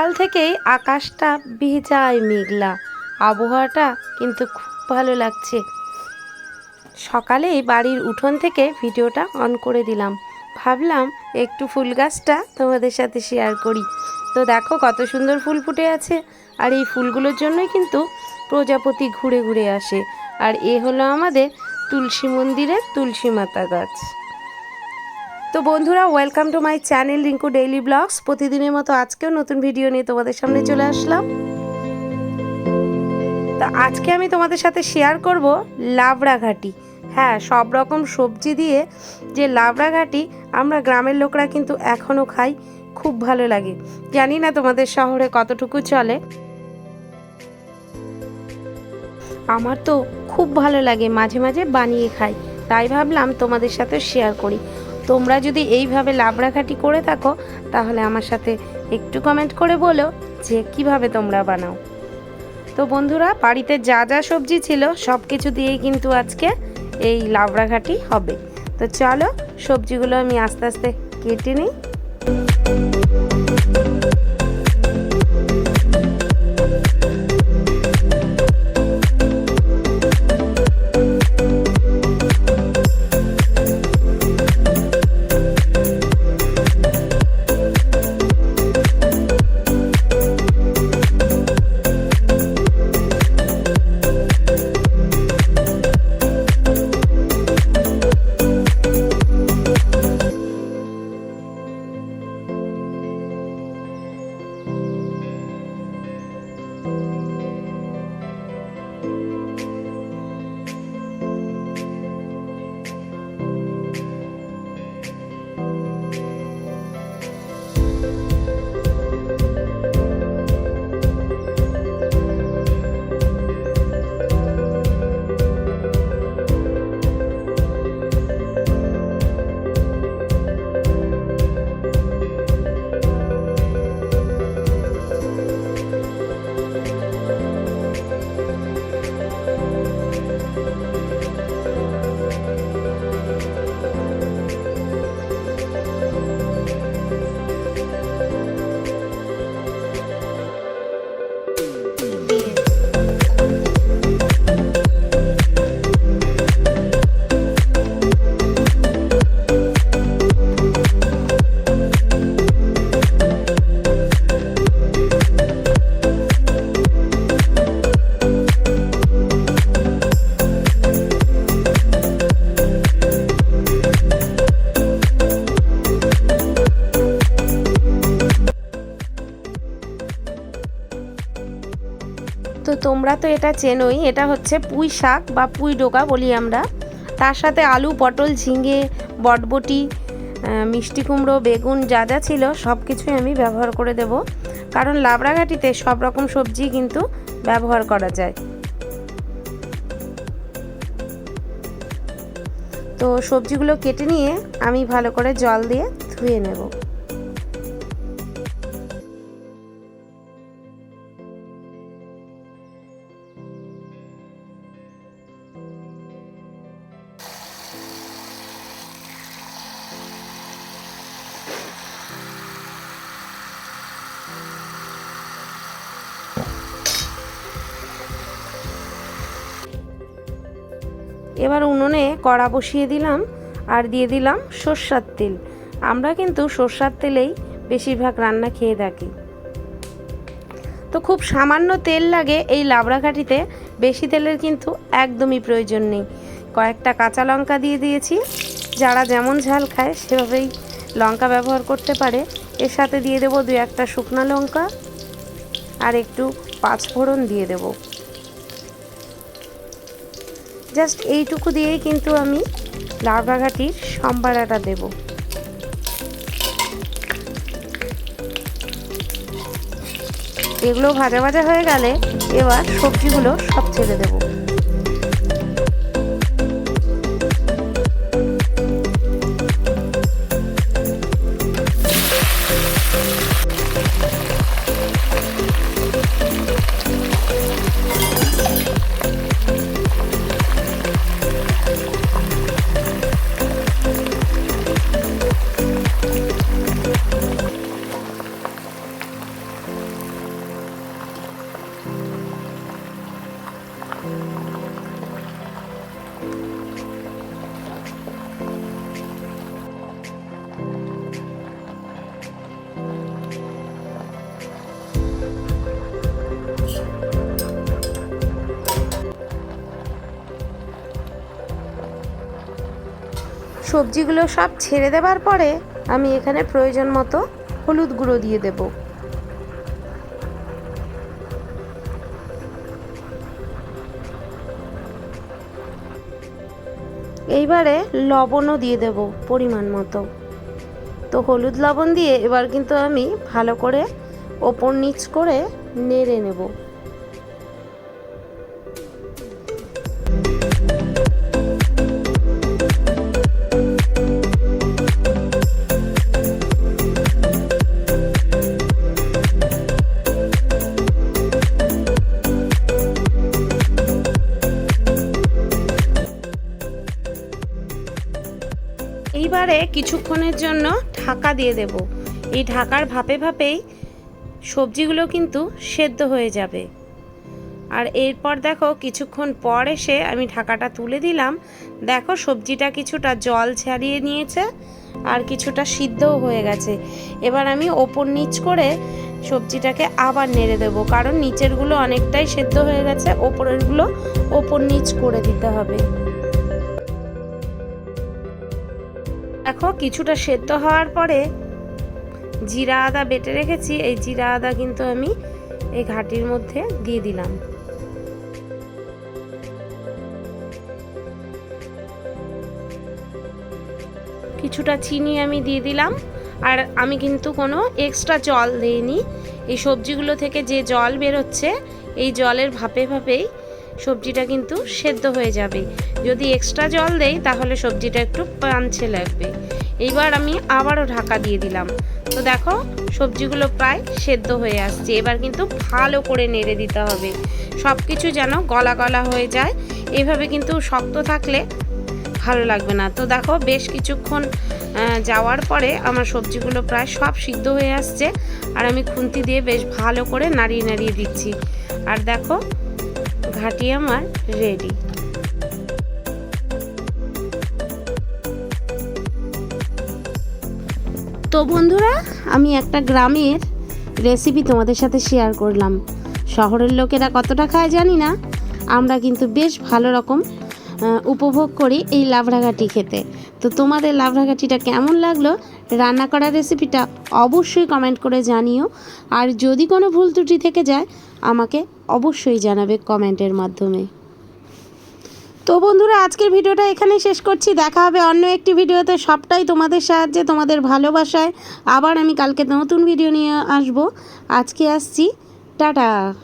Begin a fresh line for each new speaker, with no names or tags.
সকাল থেকেই আকাশটা ভেজায় মেঘলা। আবহাওয়াটা কিন্তু খুব ভালো লাগছে। সকালেই বাড়ির উঠোন থেকে ভিডিওটা অন করে দিলাম। ভাবলাম একটু ফুল গাছটা তোমাদের সাথে শেয়ার করি। তো দেখো কত সুন্দর ফুল ফুটে আছে। আর এই ফুলগুলোর জন্যই কিন্তু প্রজাপতি ঘুরে ঘুরে আসে। আর এ হলো আমাদের তুলসী মন্দিরের তুলসী মাতা গাছ। তো বন্ধুরা welcome to my channel Rinku daily blogs প্রতিদিনের মতো আজকেও নতুন ভিডিও নিয়ে তোমাদের সামনে চলে আসলাম। তা আজকে আমি তোমাদের সাথে শেয়ার করব লাবড়া ঘাটি। হ্যাঁ সব রকম সবজি দিয়ে যে লাবড়া ঘাটি আমরা গ্রামের লোকরা কিন্তু এখনও খাই, খুব ভালো লাগে। জানি না তোমাদের শহরে কতটুকু চলে। আমার তো খুব ভালো লাগে মাঝে মাঝে বানিয়ে খাই, তাই ভাবলাম তোমাদের সাথে শেয়ার করি। তোমরা যদি এইভাবে লাবড়াঘাটি করে থাকো, তাহলে আমার সাথে একটু কমেন্ট করে বলো যে কীভাবে তোমরা বানাও। তো বন্ধুরা, বাড়িতে যা যা সবজি ছিল সব কিছু দিয়েই কিন্তু আজকে এই লাবড়াঘাটি হবে। তো চলো, সবজিগুলো আমি আস্তে আস্তে কেটে নিই। তো তোমরা তো এটা চেনোই, এটা হচ্ছে পুঁই শাক বা পুঁই ডোকা বলি আমরা। তার সাথে আলু, পটল, ঝিঙে, বটবটি মিষ্টি কুমড়ো, বেগুন যা যা ছিল সব কিছুই আমি ব্যবহার করে দেব। কারণ লাবড়াঘাটিতে সব রকম সবজি কিন্তু ব্যবহার করা যায়। তো সবজিগুলো কেটে নিয়ে আমি ভালো করে জল দিয়ে ধুয়ে নেব। এবার উনুনে কড়া বসিয়ে দিলাম আর দিয়ে দিলাম সর্ষার তেল। আমরা কিন্তু সর্ষার তেলেই বেশিরভাগ রান্না খেয়ে থাকি। তো খুব সামান্য তেল লাগে এই লাবড়াঘাটিতে, বেশি তেলের কিন্তু একদমই প্রয়োজন নেই। কয়েকটা কাঁচা লঙ্কা দিয়ে দিয়েছি, যারা যেমন ঝাল খায় সেভাবেই লঙ্কা ব্যবহার করতে পারে। এর সাথে দিয়ে দেবো দু একটা শুকনো লঙ্কা আর একটু পাঁচফোড়ন দিয়ে দেবো। জাস্ট এইটুকু দিয়েই কিন্তু আমি লাউডাঘাটির সম্বারাটা দেব। এগুলো ভাজা ভাজা হয়ে গেলে এবার সবজিগুলো সব ছেড়ে দেবো। সবজিগুলো সব ছেড়ে দেবার পরে আমি এখানে প্রয়োজন মতো হলুদ গুঁড়ো দিয়ে দেব। এইবারে লবণও দিয়ে দেব পরিমাণ মতো। তো হলুদ লবণ দিয়ে এবার কিন্তু আমি ভালো করে ওপর নিচ করে নেড়ে নেব। এইবারে কিছুক্ষণের জন্য ঢাকা দিয়ে দেব। এই ঢাকার ভাপে ভাপেই সবজিগুলো কিন্তু সেদ্ধ হয়ে যাবে। আর এরপর দেখো কিছুক্ষণ পর এসে আমি ঢাকাটা তুলে দিলাম। দেখো সবজিটা কিছুটা জল ছাড়িয়ে নিয়েছে আর কিছুটা সিদ্ধও হয়ে গেছে। এবার আমি ওপর নিচ করে সবজিটাকে আবার নেড়ে দেব, কারণ নিচেরগুলো অনেকটাই সেদ্ধ হয়ে গেছে, ওপরেরগুলো ওপর নিচ করে দিতে হবে। দেখো কিছুটা সেদ্ধ হওয়ার পরে জিরা আদা বেটে রেখেছি। এই জিরা আদা কিন্তু আমি এই ঘাটির মধ্যে দিয়ে দিলাম। কিছুটা চিনি আমি দিয়ে দিলাম। আর আমি কিন্তু কোনো এক্সট্রা জল দিইনি। এই সবজিগুলো থেকে যে জল বেরোচ্ছে, এই জলের ভাপে ভাপেই সবজিটা কিন্তু সেদ্ধ হয়ে যাবে। যদি এক্সট্রা জল দেই, তাহলে সবজিটা একটু পাঞ্ছে লাগবে। এইবার আমি আবারও ঢাকা দিয়ে দিলাম। তো দেখো, সবজিগুলো প্রায় সেদ্ধ হয়ে আসছে। এবার কিন্তু ভালো করে নেড়ে দিতে হবে। সব কিছু যেন গলা গলা হয়ে যায়। এভাবে কিন্তু শক্ত থাকলে ভালো লাগবে না। তো দেখো, বেশ কিছুক্ষণ যাওয়ার পরে আমার সবজিগুলো প্রায় সব সিদ্ধ হয়ে আসছে। আর আমি খুন্তি দিয়ে বেশ ভালো করে নাড়িয়ে নাড়িয়ে দিচ্ছি। আর দেখো ঘাটি আমার রেডি তো বন্ধুরা, আমি একটা গ্রামের রেসিপি তোমাদের সাথে শেয়ার করলাম। শহরের লোকেরা কতটা খায় জানি না। আমরা কিন্তু বেশ ভালো রকম উপভোগ করি এই লাভরাঘাটি খেতে। তো তোমাদের লাভরাঘাটিটা কেমন লাগল? রান্না করা রেসিপিটা অবশ্যই কমেন্ট করে জানিও। আর যদি কোনো ভুল ত্রুটি থেকে যায় আমাকে অবশ্যই জানাবে কমেন্টের মাধ্যমে। তো বন্ধুরা, আজকের ভিডিওটা এখানেই শেষ করছি। দেখা হবে অন্য একটি ভিডিওতে। সবটাই তোমাদের সাহায্যে, তোমাদের ভালোবাসায়। আবার আমি কালকে নতুন ভিডিও নিয়ে আসব। আজকে আসছি। টাটা।